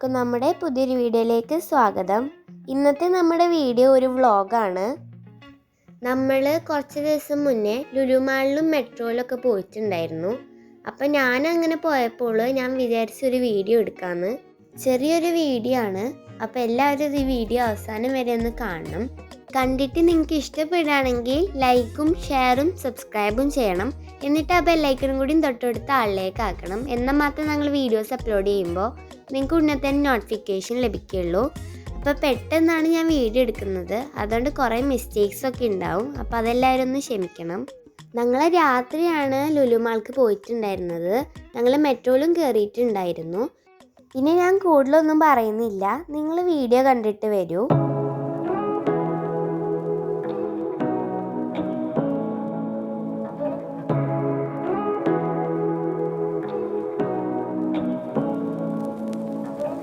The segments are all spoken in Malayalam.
എല്ലാവർക്കും നമ്മുടെ പുതിയൊരു വീഡിയോയിലേക്ക് സ്വാഗതം. ഇന്നത്തെ നമ്മുടെ വീഡിയോ ഒരു വ്ളോഗാണ്. നമ്മൾ കുറച്ച് ദിവസം മുന്നേ ലുലുമാളിലും മെട്രോയിലും ഒക്കെ പോയിട്ടുണ്ടായിരുന്നു. അപ്പം ഞാൻ അങ്ങനെ പോയപ്പോൾ ഞാൻ വിചാരിച്ചൊരു വീഡിയോ എടുക്കാമെന്ന് ചെറിയൊരു വീഡിയോ ആണ്. അപ്പോൾ എല്ലാവരും ഈ വീഡിയോ അവസാനം വരെ ഒന്ന് കാണണം. കണ്ടിട്ട് നിങ്ങൾക്ക് ഇഷ്ടപ്പെടുകയാണെങ്കിൽ ലൈക്കും ഷെയറും സബ്സ്ക്രൈബും ചെയ്യണം. എന്നിട്ട് ആ ബെല്ലൈക്കണും കൂടി തൊട്ടടുത്ത ആളിലേക്ക് ആക്കണം. എന്നാൽ മാത്രം ഞങ്ങൾ വീഡിയോസ് അപ്ലോഡ് ചെയ്യുമ്പോൾ നിങ്ങൾക്ക് ഉടനെ തന്നെ നോട്ടിഫിക്കേഷൻ ലഭിക്കുകയുള്ളൂ. അപ്പോൾ പെട്ടെന്നാണ് ഞാൻ വീഡിയോ എടുക്കുന്നത്. അതുകൊണ്ട് കുറേ മിസ്റ്റേക്സ് ഒക്കെ ഉണ്ടാവും. അപ്പോൾ അതെല്ലാവരും ഒന്ന് ക്ഷമിക്കണം. ഞങ്ങൾ രാത്രിയാണ് ലുലുമാൾക്ക് പോയിട്ടുണ്ടായിരുന്നത്. ഞങ്ങൾ മെട്രോയിലും കയറിയിട്ടുണ്ടായിരുന്നു. ഇനി ഞാൻ കൂടുതലൊന്നും പറയുന്നില്ല. നിങ്ങൾ വീഡിയോ കണ്ടിട്ട് വരൂ.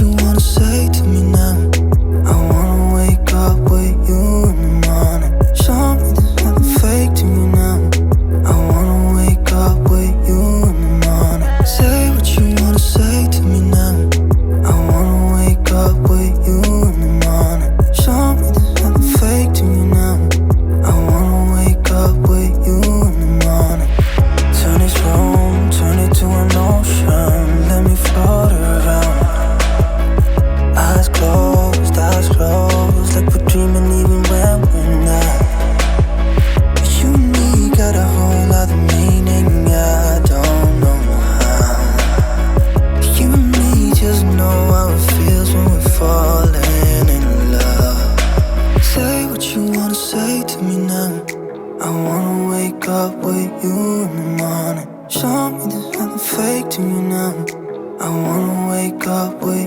you wanna say. another meaning. I don't know how. You and me just know how it feels when we're falling in love. Say what you wanna say to me now. I wanna wake up with you in the morning. Show me fake to you now. I wanna wake up with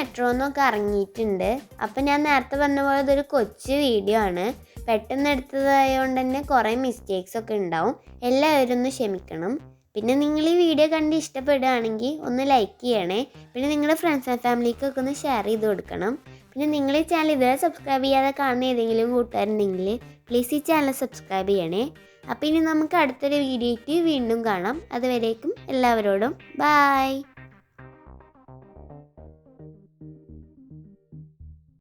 അപ്പം എന്നൊക്കെ ഇറങ്ങിയിട്ടുണ്ട്. അപ്പം ഞാൻ നേരത്തെ പറഞ്ഞ പോലെ ഇതൊരു കൊച്ചു വീഡിയോ ആണ്. പെട്ടെന്ന് എടുത്തതായതുകൊണ്ട് തന്നെ കുറേ മിസ്റ്റേക്സ് ഒക്കെ ഉണ്ടാവും. എല്ലാവരും ഒന്ന് ക്ഷമിക്കണം. പിന്നെ നിങ്ങൾ ഈ വീഡിയോ കണ്ട് ഇഷ്ടപ്പെടുകയാണെങ്കിൽ ഒന്ന് ലൈക്ക് ചെയ്യണേ. പിന്നെ നിങ്ങളുടെ ഫ്രണ്ട്സ് ആൻഡ് ഫാമിലിക്കൊക്കെ ഒന്ന് ഷെയർ ചെയ്ത് കൊടുക്കണം. പിന്നെ നിങ്ങൾ ഈ ചാനൽ ഇതുവരെ സബ്സ്ക്രൈബ് ചെയ്യാതെ കാണുന്ന ഏതെങ്കിലും കൂട്ടുകാരുണ്ടെങ്കിൽ പ്ലീസ് ഈ ചാനൽ സബ്സ്ക്രൈബ് ചെയ്യണേ. അപ്പോൾ ഇനി നമുക്ക് അടുത്തൊരു വീഡിയോയ്ക്ക് വീണ്ടും കാണാം. അതുവരേക്കും എല്ലാവരോടും ബായ്